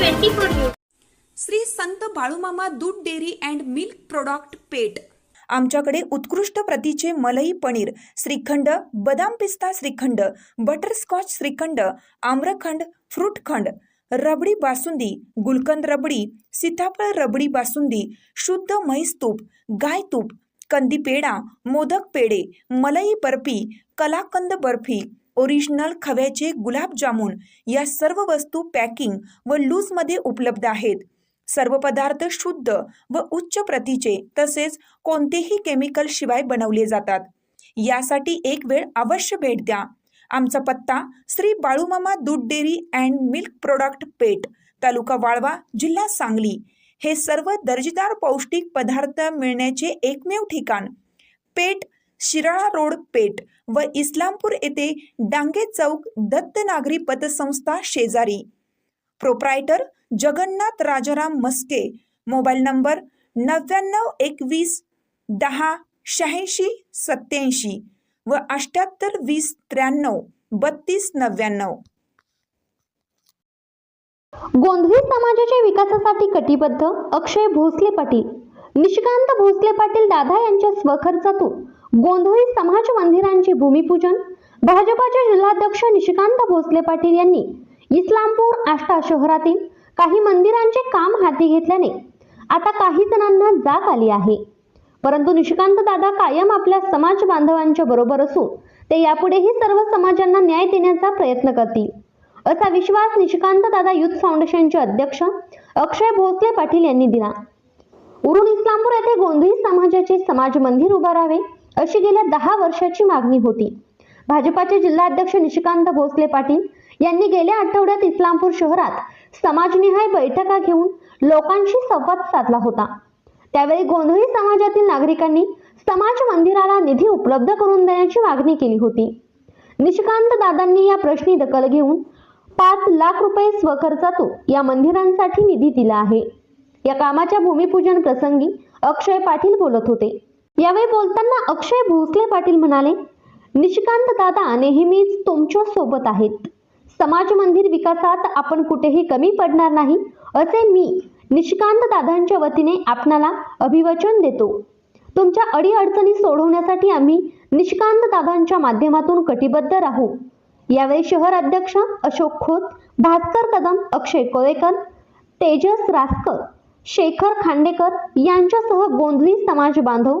Twenty four news Shri Sant Balumama Doodh dairy and milk product Peth आमच्याकडे उत्कृष्ट प्रतीचे मलई पनीर श्रीखंड बदाम पिस्ता श्रीखंड बटरस्कॉच श्रीखंड आम्रखंड फ्रूटखंड रबडी बासुंदी गुलकंद रबडी सीताफळ रबडी बासुंदी शुद्ध म्हैस तूप गाय तूप कंदी पेढा मोदक पेढे मलई बर्फी कलाकंद बर्फी ओरिजिनल खव्याचे गुलाबजामुन या सर्व वस्तू पॅकिंग व लूजमध्ये उपलब्ध आहेत. सर्व पदार्थ शुद्ध व उच्च प्रतीचे तसेच कोणतेही केमिकल शिवाय बनवले जातात. यासाठी एक वेळ अवश्य भेट द्या. आमचा पत्ता श्री बाळूमामा दूध डेअरी अँड मिल्क प्रोडक्ट पेट तालुका वाळवा जिल्हा सांगली. हे सर्व दर्जेदार पौष्टिक पदार्थ मिळण्याचे एकमेव ठिकाण. पेट शिराळा रोड पेठ व इस्लामपूर येथे डांगे चौक दत्त नागरी पतसंस्था शेजारी. Proprietor Jagannath Rajaram Maske. Mobile number नव्याण्णव एकवीस दहा शहाऐंशी सत्याऐंशी व अठ्याहत्तर वीस त्र्याण्णव बत्तीस नव्याण्णव. गोंधळी समाजाच्या विकासासाठी कटिबद्ध अक्षय भोसले पाटील. निशिकांत भोसले पाटील दादा यांच्या स्वखर्चातून गोंधळी समाज मंदिरांचे भूमिपूजन भाजपाचे जिल्हाध्यक्ष निशिकांत भोसले पाटील यांनी इस्लामपूर आष्टा शहरातील काही मंदिरांचे काम हाती घेतल्याने आता काही जणांना जाग आली आहे. परंतु निशिकांत दादा कायम आपल्या समाज बांधवांच्या बरोबर असून ते यापुढेही सर्व समाजांना न्याय देण्याचा प्रयत्न करतील. असा विश्वास निशिकांत दादा युथ फाउंडेशनचे अध्यक्ष अक्षय भोसले पाटील यांनी दिला. उरुण इस्लामपूर येथे गोंधळी समाजाचे समाज मंदिर उभारावे अशी गेल्या दहा वर्षाची मागणी होती. भाजपाचे जिल्हाध्यक्ष निशिकांत भोसले पाटील यांनी गेल्या आठवड्यात इस्लामपूर शहरात समाजनिहाय बैठका घेऊन लोकांशी संवाद साधला होता. त्यावेळी गोंधळी समाजातील नागरिकांनी समाज मंदिराला निधी उपलब्ध करून देण्याची मागणी केली होती. निशिकांत दादांनी या प्रश्नी दखल घेऊन पाच लाख रुपये स्वखर्चातून या मंदिरांसाठी निधी दिला आहे. या कामाच्या भूमिपूजन प्रसंगी अक्षय पाटील बोलत होते. यावेळी बोलताना अक्षय भोसले पाटील म्हणाले निशिकांत दादा नेहमीच तुमच्यासोबत आहेत. समाज मंदिर विकासात आपण कुठेही कमी पडणार नाही असे मी निशिकांत दादांच्या वतीने आपणाला अभिवचन देतो. तुमच्या अडीअडचणी सोडवण्यासाठी आम्ही निशिकांत दादांच्या माध्यमातून कटिबद्ध राहू. यावेळी शहर अध्यक्ष अशोक खोत भास्कर कदम अक्षय कोळेकर तेजस रासकर शेखर खांडेकर यांच्यासह गोंधळी समाज बांधव